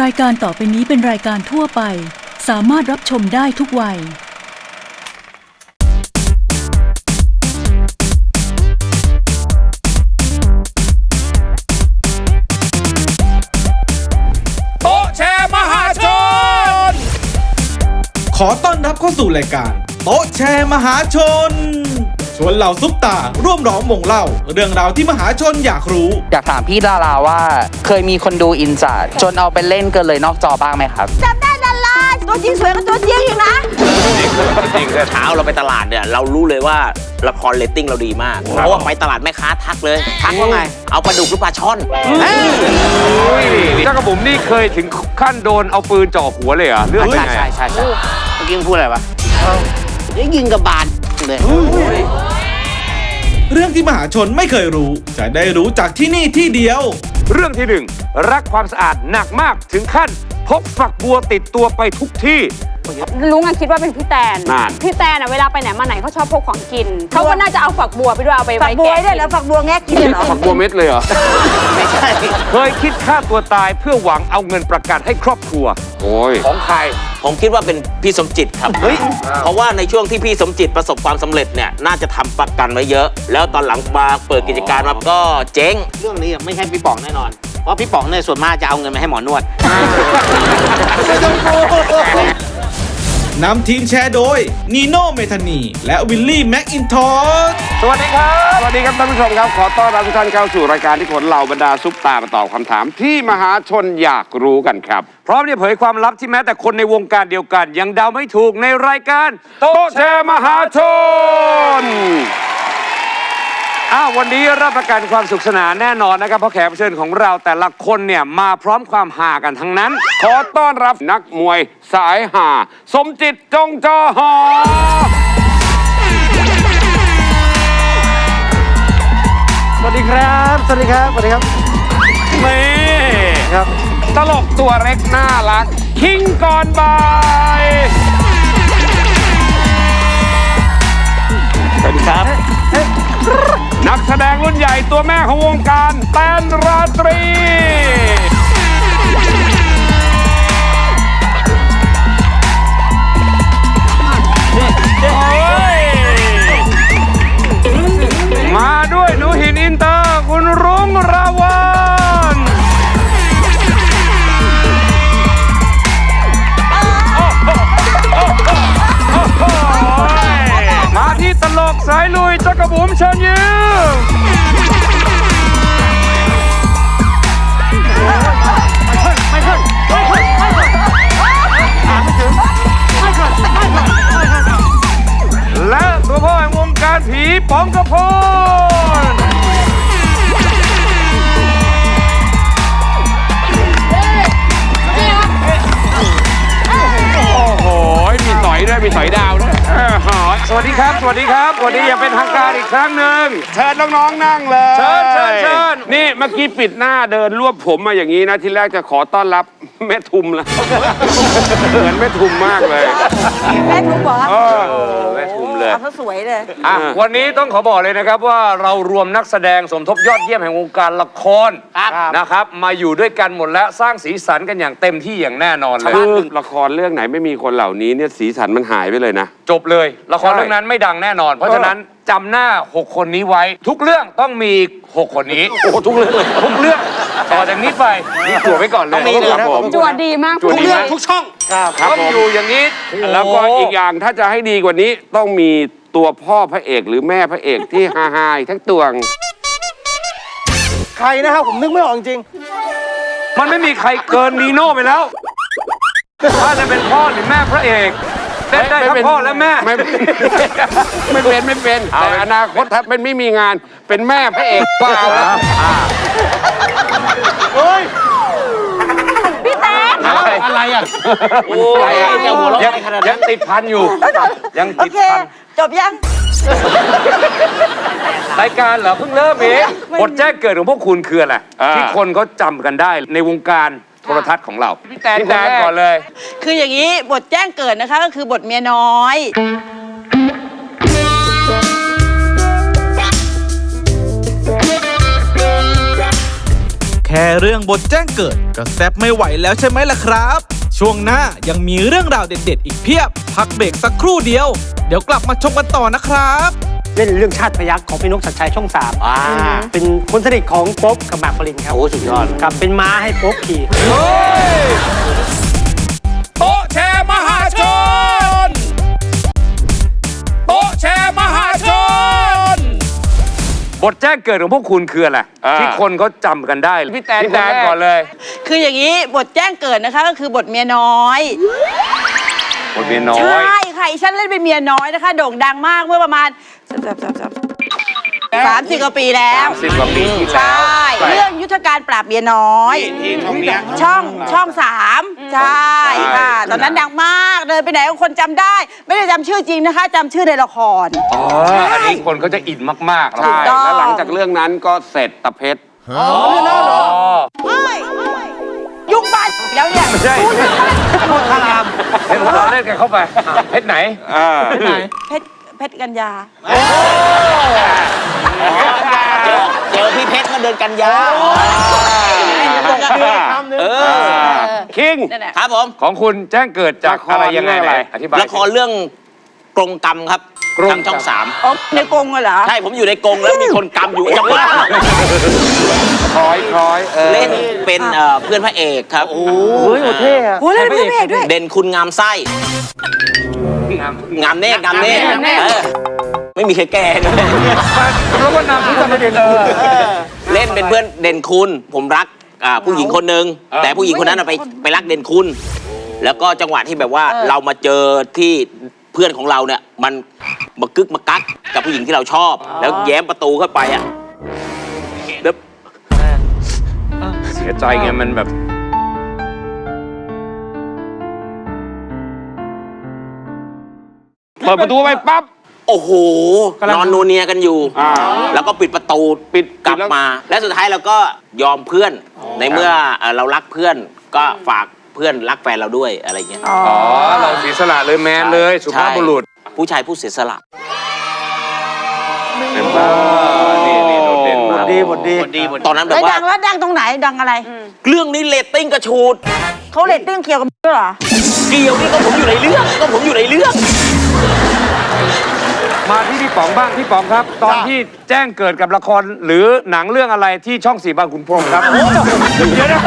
รายการต่อไปนี้เป็นรายการทั่วไป สามารถรับชมได้ทุกวัย โต๊ะแชร์มหาชน ขอต้อนรับเข้าสู่รายการ โต๊ะแชร์มหาชน วนเหล่าซุปตา ร่วมร้องมงเล่า เรื่องราวที่มหาชนอยากรู้ อยากถามพี่ดาราว่า เคยมีคนดูอินจัดจนเอาไปเล่นเกินเลยนอกจอบ้างไหมครับจำได้ดาราตัวจริงสวยกว่าตัวจริงอีกนะจริงๆเช้าเราไปตลาดเนี่ยเรารู้เลยว่าละครเรตติ้งเราดีมาก เพราะว่าไปตลาดแม่ค้าทักเลย ทักว่าไง เอาปลาดุกหรือปลาช่อนเอ้ยเจ้ากระผมนี่เคยถึงขั้นโดนเอาปืนจ่อหัวเลยเหรอเรื่องใช่เป็นไงใช่ใช่ใช่เมื่อกี้มึงพูดอะไรวะยังยิงกับบาดเลย เรื่องที่มหาชนไม่เคยรู้ จะได้รู้จากที่นี่ที่เดียว เรื่องที่หนึ่งรักความสะอาดหนักมากถึงขั้นพกฝักบัวติดตัวไปทุกที่ ลุงอะคิดว่าเป็นพี่แตน นั่น พี่แตนอะเวลาไปไหนมาไหนเขาชอบพกของกิน เขาก็น่าจะเอาฝักบัวไปด้วยเอาไปฝัไว้กบัวแกะด้วยแล้วฝักบัวแงะกินเหรอฝักบัวเม็ดเลยเหรอไม่ใช่เคยคิดฆ่าตัวตายเพื่อหวังเอาเงินประกันให้ครอบครัว โอ้ย ของใคร ผมคิดว่าเป็นพี่สมจิตครับ เฮ้ย เพราะว่าในช่วงที่พี่สมจิตประสบความสำเร็จเนี่ยน่าจะทำประกันไว้เยอะ แล้วตอนหลังมาเปิดกิจการมาก็เจ๊ง เรื่องนี้ไม่ใช่พี่ป๋องแน่นอน เพราะพี่ป๋องเนี่ยส่วนมากจะเอาเงินมาให้หมอนวด นำทีมแชร์โดยนีโน่เมธานี และวิลลี่แม็กอินทอสสวัสดีครับ สวัสดีครับท่านผู้ชมครับ ขอต้อนรับทุกท่านเข้าสู่รายการที่ขนเหล่าบรรดาซุปตามาตอบคำถามที่มหาชนอยากรู้กันครับ พร้อมที่จะเผยความลับที่แม้แต่คนในวงการเดียวกัน ยังเดาไม่ถูกในรายการโต๊ะแชร์มหาชน อ้าววันนี้รับประกันความสุขสนานแน่นอนนะครับเพราะแขกรับเชิญของเราแต่ละคนเนี่ยมาพร้อมความหากันทั้งนั้น ขอต้อนรับนักมวยสายหาสมจิตจงจอหอ สวัสดีครับ สวัสดีครับ สวัสดีครับนี่ครับ ตลกตัวเล็กน่ารัก คิงก่อนบายสวัสดีครับ นักแสดงรุ่นใหญ่ตัวแม่ของวงการแตนราตรี มาด้วยหนูหินอินเตอร์ คุณรุ้งรา ตลกสายลุยจักรบุ๋มเชิญยิ้มและตัวพ่อแห่งวงการผีป๋องกระพล ด้วยมีสอยดาวด้วยเออหอสวัสดีครับ สวัสดีครับ สวัสดีอย่างเป็นทางการอีกครั้งหนึ่งเชิญน้องๆนั่งเลยเชิญเชิญเชิญนี่เมื่อกี้ปิดหน้าเดินรวบผมมาอย่างนี้นะ ทีแรกจะขอต้อนรับแม่ทุมแล้วเหมือนแม่ทุมมากเลย แม่ทุกบอก เออแม่ทุม เลย เอาซะสวยเลย อะวันนี้ต้องขอบอกเลยนะครับว่าเรารวมนักแสดงสมทบยอดเยี่ยมแห่งวงการละครครับนะครับ มาอยู่ด้วยกันหมดแล้วสร้างสีสันกันอย่างเต็มที่อย่างแน่นอนเลย คือละครเรื่องไหนไม่มีคนเหล่านี้เนี่ยสีสันมันหายไปเลยนะ จบเลยละครเรื่องนั้นไม่ดังแน่นอน เพราะฉะนั้นจำหน้า 6 คนนี้ไว้ ทุกเรื่องต้องมี 6 คนนี้ โอ้ทุกเรื่องเลยทุกเรื่องต่อจากนี้ไปนี่จั่วไว้ก่อนเลยต้องมีเลยครับผมจวดดีมากจวดดีทุกไหมเรื่องทุกช่องต้องอยู่อย่างนี้แล้วก็อีกอย่างถ้าจะให้ดีกว่านี้ต้องมีตัวพ่อพระเอกหรือแม่พระเอกที่ฮาฮาๆทั้งตัวง ใครนะครับผมนึกไม่ออกจริงมันไม่มีใครเกินนีโน่ไปแล้ว ถ้าจะเป็นพ่อหรือแม่พระเอกเล่นได้ทั้งพ่อและแม่ ไม่ไม่เป็นไม่เป็นแต่อนาคตถ้าเป็นไม่มีงานเป็นแม่พระเอกบ้าแล้ วอะไรอะโอ้ยจะหัวเราะยังอะไรขนาดยันั้งนติดพันอยู่ ยังโอติดเค พันจบยัง รายการเหรอเพิ่งเริ่มเองบทแจ้งเกิดของพวกคุณคืออะไรที่คนเขาจำกันได้ในวงการโทรทัศน์ของเราพี่แตนพี่แตนก่อนเลย คืออย่างนี้บทแจ้งเกิดนะคะก็คือบทเมียน้อย ค่เรื่องบทแจ้งเกิด ก็แซบไม่ไหวแล้วใช่ไหมล่ะครับ ช่วงหน้ายังมีเรื่องราวเด็ดๆ อีกเพียบ พักเบรกสักครู่เดียว เดี๋ยวกลับมาชมกันต่อนะครับ เล่นเรื่องชาติพยักของพี่นกชัดชัยช่องสามอ่า เป็นคนสนิทของป๊บกับหมากปรินครับโอ้สุดยอดกับเป็นม้าให้ป๊บขี่ โต๊ะแชร์มห บทแจ้งเกิดของพวกคุณคืออะไรที่คนเขาจำกันได้พี่แตนพี่แตนก่อนเลยคืออย่างนี้บทแจ้งเกิดนะคะก็คือบทเมียน้อย บทเมียน้อใชย่ค่ะอีฉันเล่นเป็นเมียน้อยนะคะ โด่งดังมากเมื่อประมาณ สามสิบกว่าปีแล้วสิบกว่าปีที่ใชแล้ว่เรื่องยุทธการปราบเมียน้อยที่ช่องเนี้ยช่องช่องสามใช่ค่ะ ตอนนั้นดังมากเดินไปไหนก็คนจำได้ ไม่ได้จำชื่อจริงนะคะจำชื่อในละคร อ๋ออันนี้คนเขาจะอินมากๆใช่ถูกต้อง แล้วหลังจากเรื่องนั้นก็เสร็จตะเพชรอ๋อ ยุ่งบ้านแล้วเนี่ยไม่ใช่โคตรคารามเห็นเราเล่นกันเข้าไปเพชรไหน อ่า เพชรเพชรกัญญา เจอเจอพี่เพชรมาเดินกันยาเออคิง นั่นแหละครับผม ของคุณแจ้งเกิดจากอะไรยังไงละครเรื่องอะไรอธิบาย ละครเรื่องกรงกรรมครับกรงกรรมทางช่องสามอ๋อในกรงเหรอ ใช่ผมอยู่ในกรงแล้วมีคนกรรมอยู่จังหวะคล้อยคล้อยเออเล่นเป็นเอ่อเพื่อนพระเอกครับโอ้เฮ้ยโหเท่อะโอ้เล่นเป็นพระเอกด้วย เด่นคุณงามไส้ งามเนตรงามเนตงามเนตรเออ ไม่มีใครแก่เลยแล้วก็นำผู้จำเป็นเล่นเป็นเพื่อนเด่นคุณ ผมรักอ่าผู้หญิงคนหนึ่งแต่ผู้หญิงคนนั้นนะไปไปรักเด่นคุณ แล้วก็จังหวะที่แบบว่าเรามาเจอที่เพื่อนของเราเนี่ยมันมากึกมากักกับผู้หญิงที่เราชอบ แล้วแย้มประตูเข้าไปอะแล้วเสียใจไงมันแบบเปิดประตูไปปั๊บ โอ้โหนอนนัวเนียกันอยู่ อ่าแล้วก็ปิดประตูปิดกลับแล้ว มา และสุดท้ายเราก็ยอมเพื่อนในเมื่อเอ่อเรารักเพื่อนก็ฝากเพื่อนรักแฟนเราด้วยอะไรเงี้ยอ๋อเราเสียสละเลยแมนเลยสุภาพบุรุษผู้ชายผู้เสียสละ เป็นบ้านี่นี่โดดเด่นมากดีบทดี ตอนนั้นแบแล้บวว่าดังแล้วดังตรงไหนดังอะไรเรื่องนี้เรตติ้งกระชูดเขาเรตติ้งเกี่ยวกับด้วยเหรอเกี่ยวนี่ก็ผมอยู่ในเรื่องก็ผมอยู่ในเรื่อง มาที่พี่ป๋องบ้างพี่ป๋องครับ ตอนที่แจ้งเกิดกับละครหรือหนังเรื่องอะไรที่ช่องสี่บางขุนพรหมครับเดี๋ยวนะ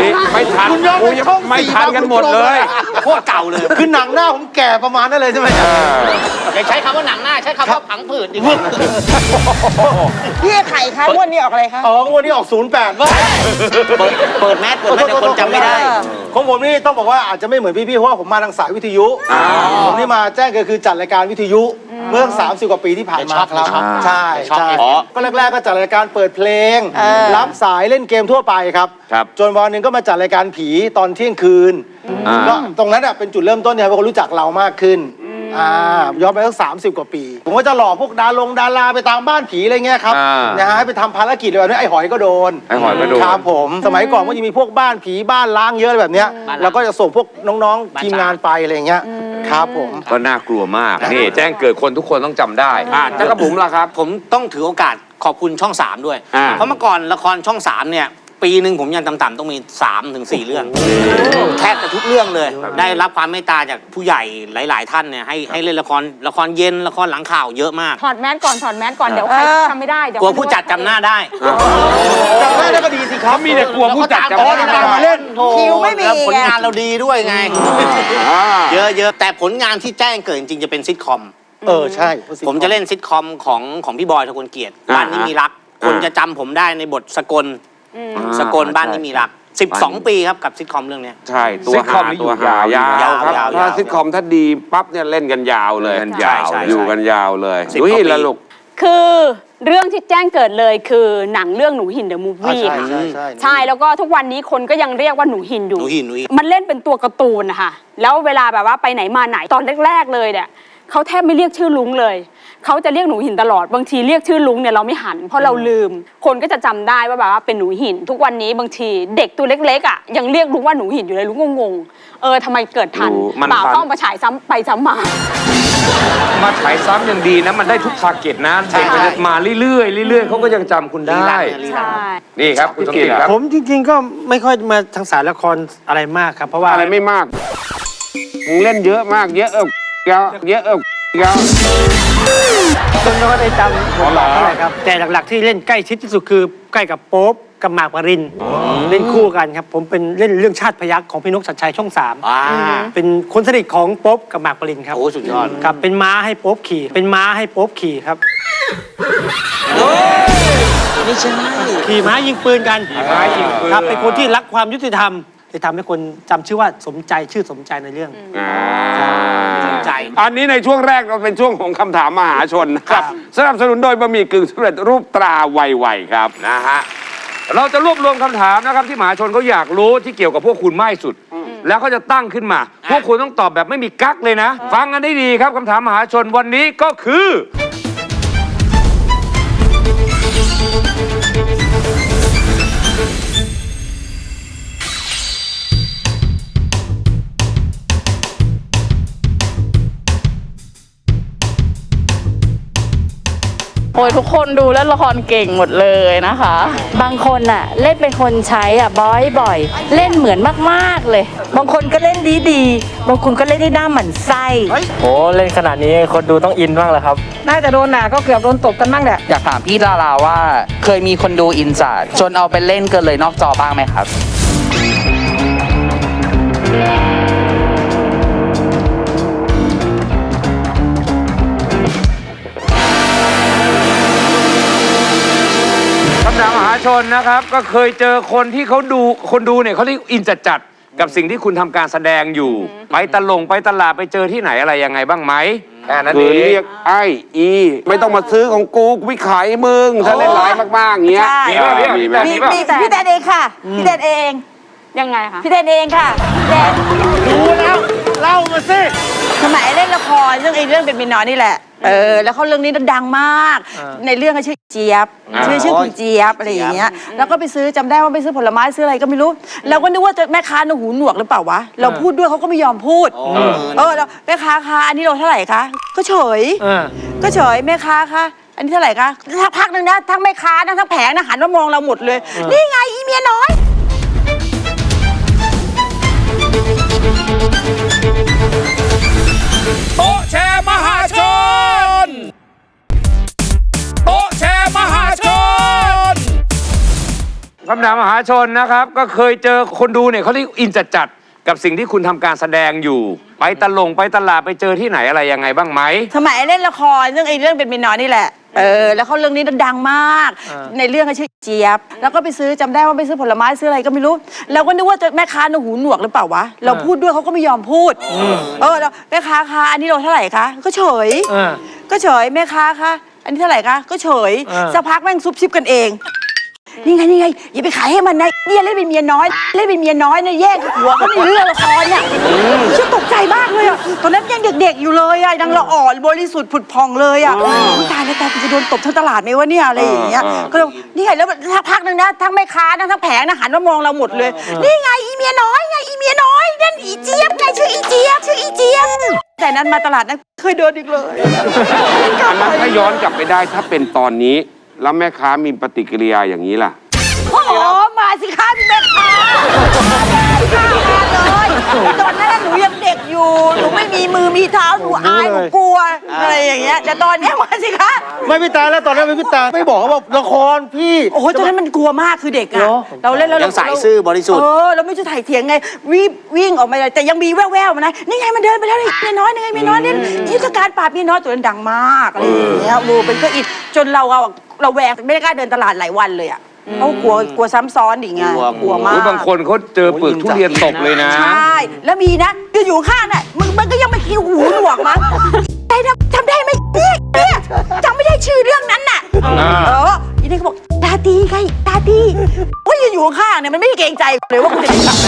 นี่ไม่ทันคุณยอมโอ้เป็นยังช่องไม่สี่ทันกันหมดเลยโคตรเก่าเลยคือหนังหน้าผมแก่ประมาณนั้นเลยใช่ไหมอย่าใช้คำว่าหนังหน้าใช้คำว่าผังผืดดีกว่าพี่ไข่คะงวดนี้ออกอะไรคะอ๋องวันนี้ออก 08ว่าเปิดเปิดแมสเปิดแมสเดี๋ยวคนจำไม่ได้ของผมนี่ต้องบอกว่าอาจจะไม่เหมือนพี่ๆเพราะว่าผมมาทางสายวิทยุผมนี่มาแจ้งก็คือจัดรายการวิทยุเมื่อ30 กว่าปีที่ผ่านมาครับใช่ใช่อ๋อก็แรกๆก็จัดรายการเปิดเพลง เออ รับสายเล่นเกมทั่วไปครับครับจนวันหนึ่งก็มาจัดรายการผีตอนเที่ยงคืนอ่า ก็ตรงนั้นอะเป็นจุดเริ่มต้นที่ทำให้คนรู้จักเรามากขึ้นอ่าย้อนไปตั้งสามสิบกว่าปี ผมก็จะหลอกพวกดารงดาราไปตามบ้านผีอะไรเงี้ยครับอ่านนะฮะให้ไปทำภารกิจอะไรแบบนี้ไอ้หอยก็โดนไอ้หอยก็โดน ครับผมสมัยก่อนก็จะมีพวกบ้านผีบ้านล้างเยอะอะไรแบบเนี้ยบ้านล้างแล้วก็จะส่งพวกน้องบ้านๆทีมงานไปอะไรเงี้ย ครับผม ก็น่ากลัวมาก นี่ แจ้งเกิดคนทุกคนต้องจำได้ อ่าเจ้ากระบุ๋มล่ะครับ ผมต้องถือโอกาสขอบคุณช่อง 3 ด้วย อ่า เพราะเมื่อก่อนละครช่อง 3 เนี่ย ปีหนึ่งผมยังต่ำๆต้องมี3ถึง4เรื่อง แทบจะทุกเรื่องเลย ได้รับความเมตตาจากผู้ใหญ่หลาย ๆ ท่านเนี่ยให้ให้เล่นละครละครเย็นละครหลังข่าวเยอะมากถอดแมสก่อนถอดแมสก่อนเดี๋ยวใครเออทำไม่ได้เดี๋ยวกลัวผู้จัดจำหน้าได้ จำได้แล้วก็ดีสิครับมีแต่กลัวผู้จัดจำอ๋อไม่ตามได้มาเล่นโถคิวไม่มีแล้วผลไงงานเราดีด้วยไงอ่าเยอะเยอะแต่ผลงานที่แจ้งเกิดจริงๆจะเป็นซิทคอม เออใช่ ผมจะเล่นซิทคอมของของพี่บอยทะกลเกียรติอ่าบ้านนี้มีรัก คนจะจำผมได้ในบทสกล สกลบ้านนี้มีรัก 12 ปีครับกับซิทคอมเรื่องเนี้ย ใช่ตัวซิทคหาอมนี่อยู่ตัวหายาวยาวครับยาวถ้ายาวซิทคอมถ้าดีปั๊บเนี่ยเล่นกันยาวเลยเล่นยาวใช่ใช่อยู่กันยาวเลยสิบอุ้ยกว่าปีแล้วลูก คือเรื่องที่แจ้งเกิดเลยคือหนังเรื่องหนูหินเดอะมูอ่าวี่ใช่ค่ะใช่ใช่ ใช่แล้วก็ทุกวันนี้คนก็ยังเรียกว่าหนูหินอยู่ หนูหินหนูหิน มันเล่นเป็นตัวการ์ตูนนะคะแล้วเวลาแบบว่าไปไหนมาไหนตอนแรก ๆ เลยเนี่ยเขาแทบไม่เรียกชื่อลุงเลย เขาจะเรียกหนูหินตลอด บางทีเรียกชื่อลุงเนี่ยเราไม่หัน เพราะเราลืม คนก็จะจำได้ว่าแบบว่าเป็นหนูหิน ทุกวันนี้บางทีเด็กตัวเล็กๆอะยังเรียกลุงว่าหนูหินอยู่เลยลุงงงๆเออทำไมเกิดทันรู้มันบ่าวทัน ต้องมาฉายซ้ำไปซ้ำมา มาฉายซ้ำยังดีนะ มันได้ทุกทาร์เก็ตนะเด็กมันจะมาเรื่อยๆเรื่อยๆเขาก็ยังจำคุณได้ ใช่ นี่ครับ คุณสมจิตครับ ผมจริงๆก็ไม่ค่อยมาทางสายละครอะไรมากครับ เพราะว่าอะไรไม่มากมึงเล่นเยอะมาก เยอะเออเยอะเยอะเออเยอะ คนก็ได้จำผมเท่าไหร่ครับ แต่หลักๆที่เล่นใกล้ชิดที่สุดคือใกล้กับโป๊ปกับหมากปรินเล่นคู่กันครับ ผมเป็นเล่นเรื่องชาติพยักของพี่นกสัญชัยช่องสามอ่าเป็นคนสนิทของโป๊ปกับหมากปรินครับโอ้สุดยอดครับเป็นม้าให้โป๊ปขี่ เป็นม้าให้โป๊ปขี่ครับไม่ใช่ขี่ม้ายิงปืนกันขี่ม้ายิงปืนครับเป็นคนที่รักความยุติธรรมจะทำให้คนจำชื่อว่าสมใจชื่อสมใจในเรื่อง อ่าใจอันนี้ในช่วงแรกเราเป็นช่วงของคำถามมหาชนนะครับสนับสนุนโดยบะหมี่กึ่งสำเร็จรูปตราไวๆครับ นะฮะ เราจะรวบรวมคำถามนะครับที่มหาชนเขาอยากรู้ที่เกี่ยวกับพวกคุณมากที่สุด แล้วเขาจะตั้งขึ้นมา พวกคุณต้องตอบแบบไม่มีกั๊กเลยนะ ฟังกันได้ดีครับคำถามมหาชนวันนี้ก็คือ โอ้ยทุกคนดูเล่นละครเก่งหมดเลยนะคะ บางคนอะ เล่นเป็นคนใช้อะบ่อยบ่อยๆเล่นเหมือนมากๆเลย บางคนก็เล่นดีดีๆบางคนก็เล่นได้หน้าหมันไส้โอ้เล่นขนาดนี้คนดูต้องอินบ้างแหละครับ น่าจะโดนด่าก็เกือบโดนตบกันบ้างแหละ อยากถามพี่ดาราว่า เคยมีคนดูอินจัดจนเอาไปเล่นเกินเลยนอกจอบ้างไหมครับ นนะครับก็เคยเจอคนที่เขาดูคนดูเนี่ยเขาเรียกอินจัดจัดๆกับสิ่งที่คุณทำการแสดงอยู่ ไปตลงไปตลาดไปเจอที่ไหนอะไรยังไงบ้างไหมแค่นั้นคืเอองเรียกไอ้อี ไม่ต้องมาซื้อของกูกูไม่ขายให้มึงถ้าเล่นร้ายมากๆอย่างเงี้ยใช่ มีป่ะมีป่ะมีป่ะมีมีพี่แดนเองค่ะ พี่แดนเอง ยังไงคะพี่แดนเองค่ะพี่แดนรู้แล้ว เล่ามาสิสมัยเล่นละครเรื่องไอ้เรื่องเป็นเมียน้อยนี่แหละ เออแล้วเขาเรื่องนี้ดังมากอ่าในเรื่องเขาชื่อเจี๊ยบอ่าชื่อชื่อคุณเจี๊ยบอะไรอย่างเงี้ยแล้วก็ไปซื้อจำได้ว่าไปซื้อผลไม้ซื้ออะไรก็ไม่รู้เราก็นึกว่าจะแม่ค้าหนูหูหนวกหรือเปล่าวะเราพูดด้วยเขาก็ไม่ยอมพูด เออแล้วแม่ค้าคะอันนี้เราเท่าไหร่คะก็เฉยอ่าก็เฉยแม่ค้าคะอันนี้เท่าไหร่คะสักพักหนึ่งนะทั้งแม่ค้านะทั้งแผงนะหันมามองเราหมดเลย นี่ไงอีเมียน้อย คำถามมหาชนนะครับ ก็เคยเจอคนดูเนี่ยเขาเรียกอินจัดจัดๆกับสิ่งที่คุณทำการแสดงอยู่ ไปตลงไปตลาดไปเจอที่ไหนอะไรยังไงบ้างไหม สมัยเล่นละครเรื่องไอ้เรื่องเป็นเมียน้อยนี่แหละ เออ แล้วเขาเรื่องนี้ดังมากอ่าในเรื่องเขาชื่อเจี๊ยบ แล้วก็ไปซื้อจำได้ว่าไปซื้อผลไม้ซื้ออะไรก็ไม่รู้ เราก็นึกว่าจะแม่ค้าหนูหูหนวกหรือเปล่าวะ เราพูดด้วยเขาก็ไม่ยอมพูด เออแล้วแม่ค้าคะอันนี้เราเท่าไหร่คะ ก็เฉยอ่าก็เฉยแม่ค้าคะ อันนี้เท่าไหร่คะ ก็เฉยอ่าสักพักแม่งซุบซิบกันเอง นี่ไงนี่ไงอย่าไปขายให้มันนะเนี่ยเล่นเป็นเมียน้อย เล่นเป็นเมียน้อยเนี่ยแย่งหัวเขาในเรื่องละครเนี่ยฉันตกใจมากเลยอะตอนนั้นยังเด็ก ๆ อยู่เลยอะยังละอ่อนบริสุทธิ์ผุดพองเลยอะอุ๊ยตายแล้วตายจะโดนตบทั้งตลาดไหมวะเนี่ยอะไรอย่างเงี้ยก็เลยนี่ไงแล้วสักพักหนึ่งนะทั้งแม่ค้านะทั้งแผงนะหันมามองเราหมดเลย นี่ไงอีเมียน้อยไงอีเมียน้อยนั่นอีเจี๊ยบไงชื่ออีเจี๊ยบชื่ออีเจี๊ยบแต่นั้นมาตลาดนั้นเคยเดินอีกเลย อันนั้นถ้าย้อนกลับไปได้ถ้าเป็นตอนนี้ แล้วแม่ค้ามีปฏิกิริยาอย่างนี้ล่ะโอ้โหมาสิคะพี่แม่ค้ามาเลย ตอนนั้นน่ะหนูยังเด็กอยู่ หนูไม่มีมือมีเท้า หนูอาย หนูกลัวอะไรอย่างเงี้ย แต่ตอนเนี้ยมาสิคะ ไม่พี่ตาแล้วตอนนั้นไม่พี่ตาไม่บอกว่าละครพี่ โอ้โหตอนนั้นมันกลัวมากคือเด็กเหอะรอเราเล่นแล้วยังสายซื่อบริสุทธิ์ เออเราไม่จะถ่ายเถียงไงวิ่งวิ่งออกมาเลยแต่ยังมีแว่วๆมานะนี่ไงมันเดินไปแล้วนี่เมียน้อยนี่ไงเมียน้อยเล่นยุทธการปราบเมียน้อยตัวนั้นดังมากอะไรอย่างเงี้ยโมเป็นก็อิดจนเราเอาเราแวงไม่ได้กล้าเดินตลาดหลายวันเลยอะ เพราะกลัวกลัวซ้ำซ้อนดิไงกลัวกลัว มาหรืกอบางคนเขาเจอเปลือกทุเรียนตกเลยนะ ใช่แล้วมีนะคืออยู่ข้างน่ะมึงมันก็ยังไม่คิดหูหนวกมั้งได้นะจำได้ไหมเนี่ยเนี่ยจำไม่ได้ชื่อเรื่องนั้นน่ะอ่า เอออีนี่ก็บอกตาตีไงตาตีโอ้ยอยู่ข้างๆเนี่ยมันไม่ได้เกรงใจเลยว่ากูจะเป็นสัตว์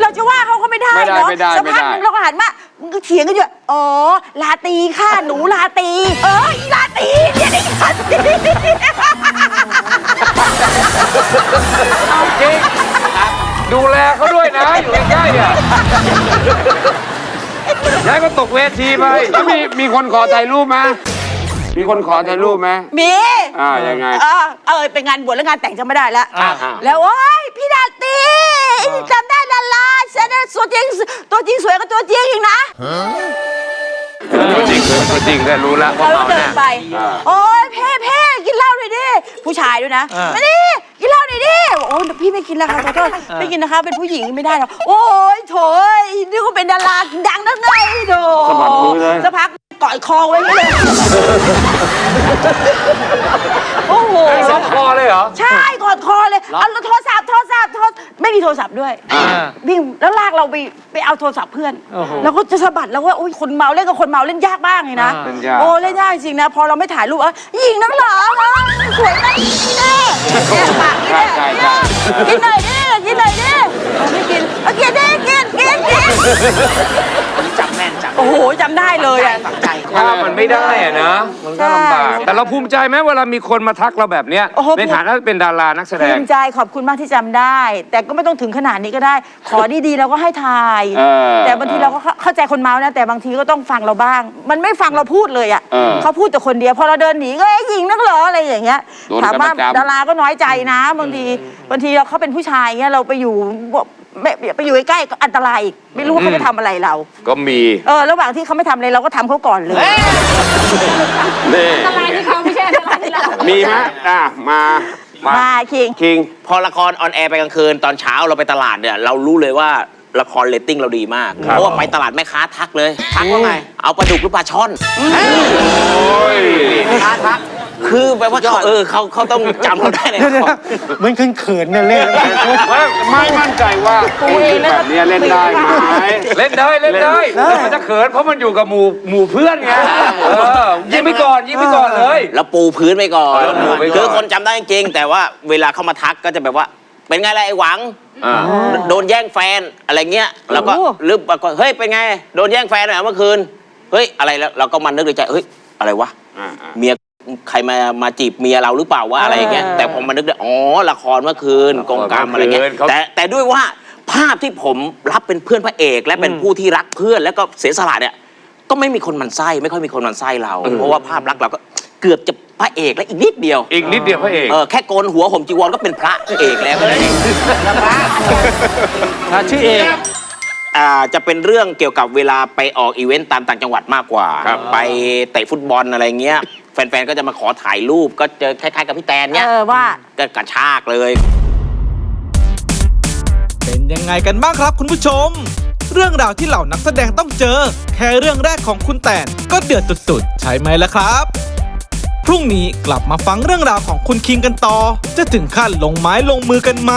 เราจะว่าเขาก็ไม่ได้ไม่ได้เนาะไม่ได้สักพักไม่ได้ หนึงเราก็หันมา มึงก็เถียงกันอยู่อ๋อลาตีค่ะหนูลาตี เอออีลาตีเนี่ยได้ลาตีจริงดูแลเขาด้วยนะ อยู่ใกล้ๆอะย้ายก็ตกเวทีไปแล้วมีมีคนขอถ่ายรูปไหมมีคนขอถ่ายรูปไหมมี อ่ายังไง เออเออเป็นงานบวชแล้วงานแต่งจำไม่ได้แล้ว อ่าอ่าแล้วโอ้ยพี่ดา ตีจำได้ดาราฉันน่ะตัวจริงตัวจริงสวยกว่าตัวจริงอีกนะตัวจริงเลยตัวจริงได้รู้แล้วว่าเราก็เมาเดิแน่นไปโอ้ยเพ่เพ่กินเหล้าหน่อยดิผู้ชายด้วยนะมาดิกินเหล้าหน่อยดิโอ้ยพี่ไม่กินแล้วค่ะขอโทษไม่กินนะคะเป็นผู้หญิงไม่ได้หรอกโอ้ยโถยนี่ก็เป็นดาราดังนักไงโดสะบัดมือเลย สักพักก่อยคอไว้เลย โอ้โห ล็อกคอ เลยเหรอ ใช่กอดคอเลยเอาโทรศัพท์โทรศัพท์โทรไม่มีโทรศัพท์ด้วยวิ่งแล้วลากเราไปไปเอาโทรศัพท์เพื่อนโอ้โหแล้วก็จะสะบัดแล้วว่าโอ้ยคนเมาเล่นกับคนเมาเล่นยากบ้างเลยนะเล่นยาก โอ้เล่นยากจริงนะ พอเราไม่ถ่ายรูปเออยิงนักเหรอวะสวยไหมนี่แน่เนี่ยปากนี่แน่ใช่ใช่กินหน่อยดิกินหน่อยดิเอาไม่กินเอากินดิกินกินกินจำ แม่นจำโอ้โหจำได้เลยอะฝังใจ ถ้ามันไม่ได้อะนะ มันก็ลำบาก แต่เราภูมิใจไหมเวลามีคนมาทักเราแบบเนี้ย โอ้โห ในฐานะเป็นดารานักแสดภูง มิใจขอบคุณมากที่จำได้ แต่ก็ไม่ต้องถึงขนาดนี้ก็ได้ ขอดีๆเราก็ให้ทาย เออแต่บางทีเราก็เข้าเข้าใจคนเมานะ แต่บางทีก็ต้องฟังเราบ้าง มันไม่ฟังเราพูดเลยอะเออเขาพูดแต่คนเดียวพอเราเดินหนีก็เอ้ยยิงนักเหรออะไรอย่างเงี้ยโดนกันถามว่าประจำ ดาราก็น้อยใจนะบางทีบางทีเราเขาเป็นผู้ชายเงี้ยเราไปอยู่ ไม่ไปอยู่ใกล้ๆก็อันตรายอีกไม่รู้ว่าเขาจะทำอะไรเรา ก็มีเออ ระหว่างที่เขาไม่ทำอะไรเราก็ทำเขาก่อนเลยนี่อะไรที่เขาไม่ใช่อะไรที่เรา มีไหมอะมามามาคิง คิง พอละครออนแอร์ไปกลางคืนตอนเช้าเราไปตลาดเนี่ยเรารู้เลยว่าละครเรตติ้งเราดีมาก เพราะว่าไปตลาดแม่ค้าทักเลย ทักว่าไง เอาปลาดุกหรือปลาช่อน โอ้ยค้าทัก คือแปลว่าเขาเออเขาเขาต้องจำเราได้เลยเดี๋ยวเดี๋ยวเหมือนเขินๆเนี่ยเล่นแล้วไม่ไม่มั่นใจว่าเอ๊ะแบบเนี้ยเล่นได้ไหมเล่นได้เล่นได้แต่มันจะเขินเพราะมันอยู่กับหมู่หมู่เพื่อนไงเออยิงไปก่อนยิงไปก่อนเลย แล้วปูพื้นไปก่อนเออปูไว้ก่อน คือคนจำได้จริงๆแต่ว่าเวลาเขามาทักก็จะแบบว่า เป็นไงล่ะไอ้หวัง อ่า โดนแย่งแฟนอะไรเงี้ยเราก็หรือบอกว่าเฮ้ยเป็นไง โดนแย่งแฟนเหรอเมื่อคืน เฮ้ยอะไรแล้วเราก็มานึกในใจเฮ้ยอะไรวะอ่าอ่าเมีย ใครมามาจีบเมียเราหรือเปล่าวะอะไรอย่างเงี้ยแต่ผมมานึกได้อ๋อละครเมื่อคืนกงกรรมอะไรเงี้ยเมื่อคืนเขาแต่แต่ด้วยว่าภาพที่ผมรับเป็นเพื่อนพระเอก และเป็นผู้ที่รักเพื่อนแล้วก็เสียสละเนี่ย ก็ไม่มีคนหมันไส้ไม่ค่อยมีคนหมันไส้เรา เพราะว่าภาพลักษณ์เราก็เกือบจะพระเอกแล้วอีกนิดเดียว อีกนิดเดียวพระเอกเออแค่โกนหัวผมจีวรก็เป็นพระเอกแล้วก็ได้ชื่อเองอ่าจะเป็นเรื่องเกี่ยวกับเวลาไปออกอีเวนต์ตามต่างจังหวัดมากกว่า ไปเตะฟุตบอลอะไรเงี้ย แฟนๆ ก็จะมาขอถ่ายรูปก็เจอคล้ายๆ กับพี่แตนเนี้ยเออว่า ก็กระชากเลย เป็นยังไงกันบ้างครับคุณผู้ชม เรื่องราวที่เหล่านักแสดงต้องเจอ แค่เรื่องแรกของคุณแตนก็เดือดสุดๆ ใช่ไหมล่ะครับ พรุ่งนี้กลับมาฟังเรื่องราวของคุณคิงกันต่อ จะถึงขั้นลงไม้ลงมือกันไหม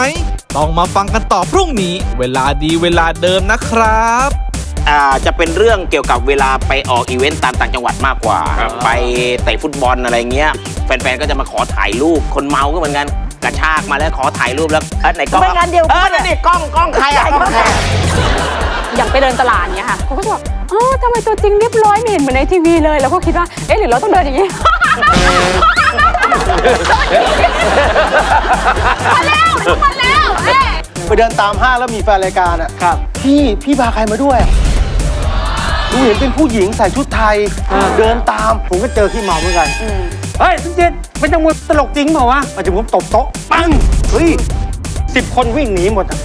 ต้องมาฟังกันต่อพรุ่งนี้ เวลาดีเวลาเดิมนะครับ อ่าจะเป็นเรื่องเกี่ยวกับเวลาไปออกอีเวนต์ตามต่างจังหวัดมากกว่าไปเตะฟุตบอลอะไรเงี้ยแฟนๆก็จะมาขอถ่ายรูปคนเมาก็เหมือนกันกระชากมาแล้วขอถ่ายรูปแล้วเอ้ยไหนกล้องไปงานเดียวกันเออนั่นนี่กล้องกล้องใครอะกล้องใครอะอย่างไปเดินตลาดเนี้ยค่ะเขาก็จะบอกอ๋อทำไมตัวจริงเรียบร้อยไม่เห็นเหมือนในทีวีเลย แล้วก็คิดว่า เอ๊ะหรือเราต้องเดินอย่างนี้ มาแล้วมาแล้วเอ๊ะ ไปเดินตามห้างแล้วมีแฟนรายการอะครับพี่พี่พาใครมาด้วยอะ ดูเห็นเป็นผู้หญิงใส่ชุดไทย เดินตาม ผมก็เจอขี้เมาเหมือนกัน เฮ้ยสุเจตเป็นจังหวะตลกจริงเปล่าวะมาถึงผมตบโต๊ะ ปัง เฮ้ยสิบคนวิ่งหนีหมดอะ